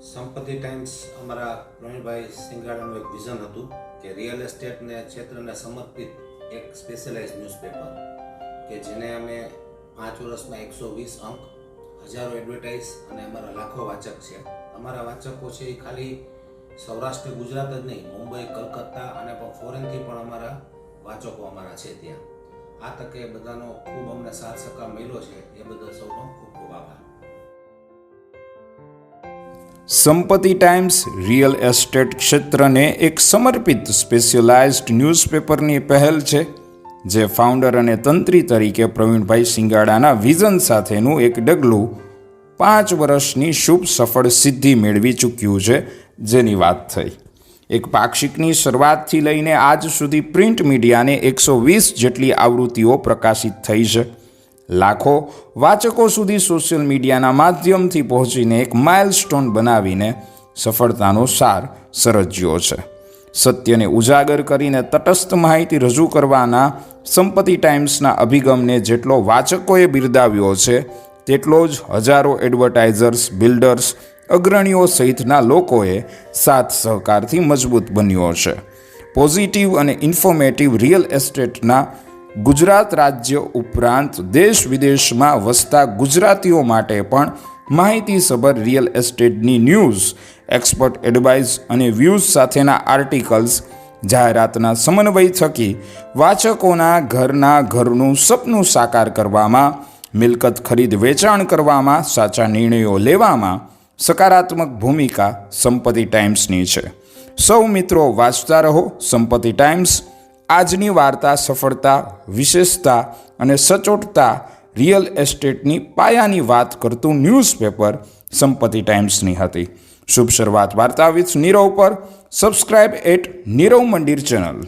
સંપત્તિ ટાઈમ્સ અમારા પ્રવીણભાઈ સિંગાડાનું એક વિઝન હતું કે રિયલ એસ્ટેટને ક્ષેત્રને સમર્પિત એક સ્પેશિયલાઇઝ ન્યૂઝપેપર કે જેને અમે પાંચ વર્ષમાં એકસો વીસ અંક, હજારો એડવર્ટાઇઝ અને અમારા લાખો વાચક છે. અમારા વાચકો છે એ ખાલી સૌરાષ્ટ્ર, ગુજરાત જ નહીં, મુંબઈ, કલકત્તા અને પણ ફોરેનથી પણ અમારા વાચકો અમારા છે ત્યાં. આ તકે બધાનો ખૂબ અમને સાથ સહકાર મળ્યો છે. એ બદલ સૌનો ખૂબ ખૂબ આભાર. સંપત્તિ ટાઈમ્સ રિયલ એસ્ટેટ ક્ષેત્રને એક સમર્પિત સ્પેશિયલાઇઝ્ડ ન્યૂઝપેપરની પહેલ છે, જે ફાઉન્ડર અને તંત્રી તરીકે પ્રવીણભાઈ સિંગાડાના વિઝન સાથેનું એક ડગલું પાંચ વર્ષની શુભ સફળ સિદ્ધિ મેળવી ચૂક્યું છે, જેની વાત થઈ. એક પાક્ષિકની શરૂઆતથી લઈને આજ સુધી પ્રિન્ટ મીડિયાને એકસો વીસ જેટલી આવૃત્તિઓ પ્રકાશિત થઈ છે. લાખો વાચકો સુધી સોશિયલ મીડિયાના માધ્યમથી પહોંચીને એક માઇલસ્ટોન બનાવીને સફળતાનો સાર સર્જ્યો છે. સત્યને ઉજાગર કરીને તટસ્થ માહિતી રજૂ કરવાના સંપત્તિ ટાઈમ્સના અભિગમને જેટલો વાચકોએ બિરદાવ્યો છે, તેટલો જ હજારો એડવર્ટાઇઝર્સ, બિલ્ડર્સ, અગ્રણીઓ સહિતના લોકોએ સાથ સહકારથી મજબૂત બન્યો છે. પોઝિટિવ અને ઇન્ફોર્મેટિવ રિયલ એસ્ટેટના ગુજરાત રાજ્ય ઉપરાંત દેશ વિદેશમાં વસતા ગુજરાતીઓ માટે પણ માહિતીસભર રિયલ એસ્ટેટની ન્યૂઝ, એક્સપર્ટ એડવાઇસ અને વ્યૂઝ સાથેના આર્ટિકલ્સ, જાહેરાતના સમન્વય થકી વાચકોના ઘરના ઘરનું સપનું સાકાર કરવામાં, મિલકત ખરીદ વેચાણ કરવામાં સાચા નિર્ણયો લેવામાં સકારાત્મક ભૂમિકા સંપત્તિ ટાઈમ્સની છે. સૌ મિત્રો વાંચતા રહો સંપત્તિ ટાઈમ્સ આજની વાર્તા સફળતા, વિશેષતા અને સચોટતા રિયલ એસ્ટેટની પાયાની વાત કરતું ન્યૂઝપેપર સંપત્તિ ટાઈમ્સની હતી. શુભ શરૂઆત વાર્તા વિથ નીરવ પર. સબસ્ક્રાઇબ એટ નીરવ મંદિર ચેનલ.